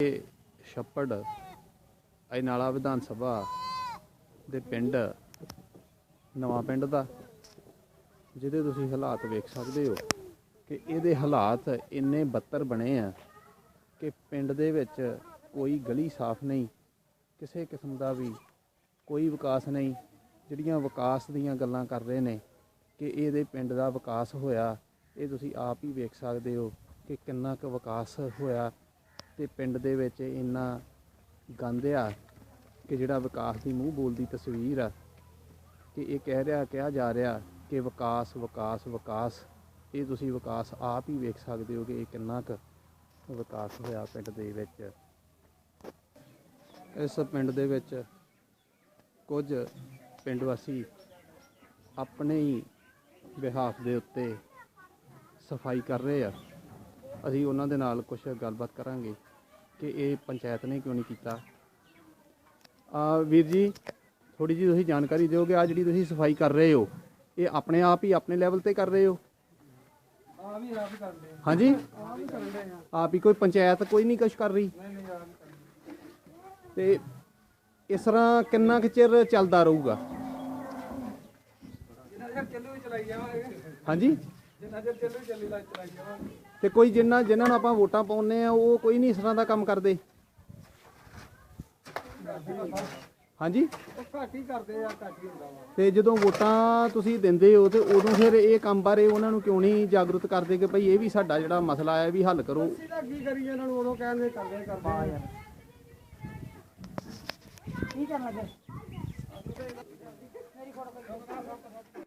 ਇਹ ਛੱਪੜ ਅਜਨਾਲਾ ਵਿਧਾਨ ਸਭਾ ਦੇ ਪਿੰਡ, ਨਵਾਂ ਪਿੰਡ ਦਾ, ਜਿਹਦੇ ਤੁਸੀਂ ਹਾਲਾਤ ਵੇਖ ਸਕਦੇ ਹੋ ਕਿ ਇਹਦੇ ਹਾਲਾਤ ਇੰਨੇ ਬੱਤਰ ਬਣੇ ਆ ਕਿ ਪਿੰਡ ਦੇ ਵਿੱਚ ਕੋਈ ਗਲੀ ਸਾਫ਼ ਨਹੀਂ, ਕਿਸੇ ਕਿਸਮ ਦਾ ਵੀ ਕੋਈ ਵਿਕਾਸ ਨਹੀਂ, ਜਿਹੜੀਆਂ ਵਿਕਾਸ ਦੀਆਂ ਗੱਲਾਂ ਕਰ ਰਹੇ ਨੇ ਕਿ ਇਹਦੇ ਪਿੰਡ ਦਾ ਵਿਕਾਸ ਹੋਇਆ, ਇਹ ਤੁਸੀਂ ਆਪ ਹੀ ਵੇਖ ਸਕਦੇ ਹੋ ਕਿ ਕਿੰਨਾ ਕੁ ਵਿਕਾਸ ਹੋਇਆ ਤੇ ਪਿੰਡ ਦੇ ਵਿੱਚ ਇੰਨਾ ਗੰਦ ਆ ਕਿ ਜਿਹੜਾ ਵਿਕਾਸ ਦੀ ਮੂੰਹ ਬੋਲਦੀ ਤਸਵੀਰ ਆ, ਕਿ ਇਹ ਕਹਿ ਰਿਹਾ, ਕਿਹਾ ਜਾ ਰਿਹਾ ਕਿ ਵਿਕਾਸ ਵਿਕਾਸ ਵਿਕਾਸ। ਇਹ ਤੁਸੀਂ ਵਿਕਾਸ ਆਪ ਹੀ ਵੇਖ ਸਕਦੇ ਹੋ ਕਿ ਇਹ ਕਿੰਨਾ ਕੁ ਵਿਕਾਸ ਹੋਇਆ ਪਿੰਡ ਦੇ ਵਿੱਚ। ਇਸ ਪਿੰਡ ਦੇ ਵਿੱਚ ਕੁਝ ਪਿੰਡ ਵਾਸੀ ਆਪਣੇ ਹੀ ਵਿਹਾਫ ਦੇ ਉੱਤੇ ਸਫ਼ਾਈ ਕਰ ਰਹੇ ਆ। ਅਸੀਂ ਉਹਨਾਂ ਦੇ ਨਾਲ ਕੁਝ ਗੱਲਬਾਤ ਕਰਾਂਗੇ। ਕਿ ਇਹ ਪੰਚਾਇਤ ਨੇ ਕਿਉਂ ਨਹੀਂ ਕੀਤਾ? ਆ ਵੀਰ ਜੀ ਥੋੜੀ ਜੀ ਤੁਸੀਂ ਜਾਣਕਾਰੀ ਦਿਓਗੇ ਆ ਜਿਹੜੀ ਤੁਸੀਂ ਸਫ਼ਾਈ ਕਰ ਰਹੇ ਹੋ ਇਹ ਆਪਣੇ ਆਪ ਹੀ ਆਪਣੇ ਲੈਵਲ ਤੇ ਕਰ ਰਹੇ ਹੋ? ਆ ਵੀ ਆਪ ਕਰਦੇ ਆ। ਹਾਂਜੀ? ਆ ਵੀ ਕਰਦੇ ਆ। ਆਪ ਹੀ ਕੋਈ ਪੰਚਾਇਤ ਕੋਈ ਨਹੀਂ ਕੁਛ ਕਰ ਰਹੀ? ਨਹੀਂ ਆਪ ਤੇ ਇਸ ਤਰ੍ਹਾਂ ਕਿੰਨਾ ਕੁ ਚਿਰ ਚੱਲਦਾ ਰਹੂਗਾ? ਜਿੰਨਾ ਚਿਰ ਚੱਲੂ ਵੀ ਚਲਾਈ ਜਾਵਾਂਗੇ। ਹਾਂਜੀ? ਜਿੰਨਾ ਚਿਰ ਚੱਲੂ ਚੱਲੀ ਲਾ ਚਲਾਈ ਜਾਵਾਂਗੇ। ਤੇ ਕੋਈ ਜਿੰਨਾ ਜਿਨ੍ਹਾਂ ਨੂੰ ਆਪਾਂ ਵੋਟਾਂ ਪਾਉਂਦੇ ਆ ਉਹ ਕੋਈ ਨਹੀਂ ਇਸ ਤਰ੍ਹਾਂ ਦਾ ਕੰਮ ਕਰਦੇ। ਹਾਂਜੀ? ਉਹ ਘੱਟ ਹੀ ਕਰਦੇ ਆ ਘੱਟ ਹੀ ਹੁੰਦਾ ਵਾ ਤੇ ਜਦੋਂ ਵੋਟਾਂ ਤੁਸੀਂ ਦਿੰਦੇ ਹੋ ਤੇ ਉਦੋਂ ਫਿਰ ਇਹ ਕੰਮ ਬਾਰੇ ਉਹਨਾਂ ਨੂੰ ਕਿਉਂ ਨਹੀਂ ਜਾਗਰੂਕ ਕਰਦੇ ਕਿ ਭਈ ਇਹ ਵੀ ਸਾਡਾ ਜਿਹੜਾ ਮਸਲਾ ਹੈ ਇਹ ਵੀ ਹੱਲ ਕਰੋ? ਅਸੀਂ ਤਾਂ ਕੀ ਕਰੀਏ ਇਹਨਾਂ ਨੂੰ ਉਦੋਂ ਕਹਿੰਦੇ ਕਰਦੇ ਕਰਦੇ। ਆ ਯਾਰ ਕੀ ਕਰਨ ਲੱਗੇ?